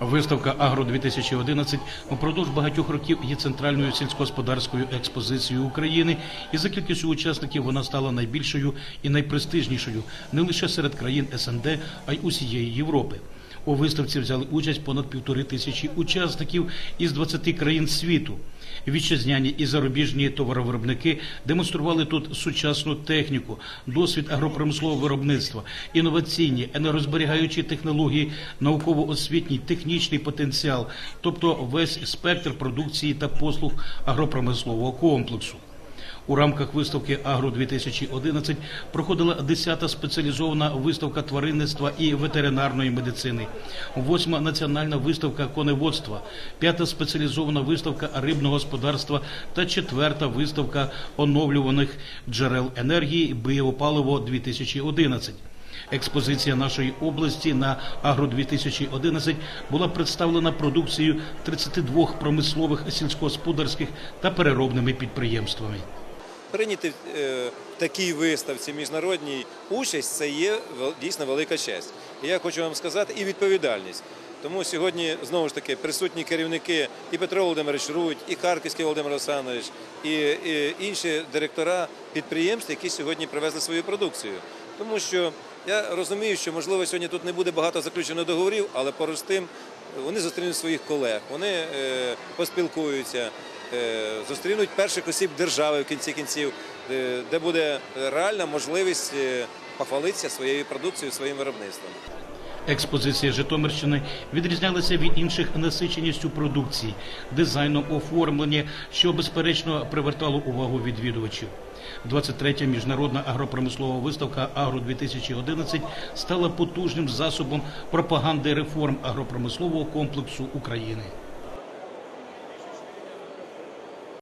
Виставка Агро 2011 упродовж багатьох років є центральною сільськогосподарською експозицією України, і за кількістю учасників вона стала найбільшою і найпрестижнішою не лише серед країн СНД, а й усієї Європи. У виставці взяли участь понад півтори тисячі учасників із 20 країн світу. Вітчизняні і зарубіжні товаровиробники демонстрували тут сучасну техніку, досвід агропромислового виробництва, інноваційні енергозберігаючі технології, науково-освітній технічний потенціал, тобто весь спектр продукції та послуг агропромислового комплексу. У рамках виставки Агро 2011 проходила 10-та спеціалізована виставка тваринництва і ветеринарної медицини, 8-ма національна виставка коневодства, 5-та спеціалізована виставка рибного господарства та 4-та виставка оновлюваних джерел енергії біопаливо 2011. Експозиція нашої області на Агро 2011 була представлена продукцією 32 промислових сільськогосподарських та переробними підприємствами. Прийняти е, в такій виставці міжнародній участь це є дійсно велика честь. І я хочу вам сказати, і відповідальність. Тому сьогодні знову ж таки присутні керівники і Петро Володимирович Рудь, і Харківський Володимир Олександрович, і, і інші директора підприємств, які сьогодні привезли свою продукцію. Тому що я розумію, що можливо сьогодні тут не буде багато заключено договорів, але поруч з тим вони зустрінуть своїх колег, вони е, поспілкуються, е, зустрінуть перших осіб держави в кінці кінців, е, де буде реальна можливість е, похвалитися своєю продукцією, своїм виробництвом. Експозиція Житомирщини відрізнялася від інших насиченістю продукції, дизайном оформлення, що безперечно привертало увагу відвідувачів. 23-я міжнародна агропромислова виставка Агро 2011 стала потужним засобом пропаганди реформ агропромислового комплексу України.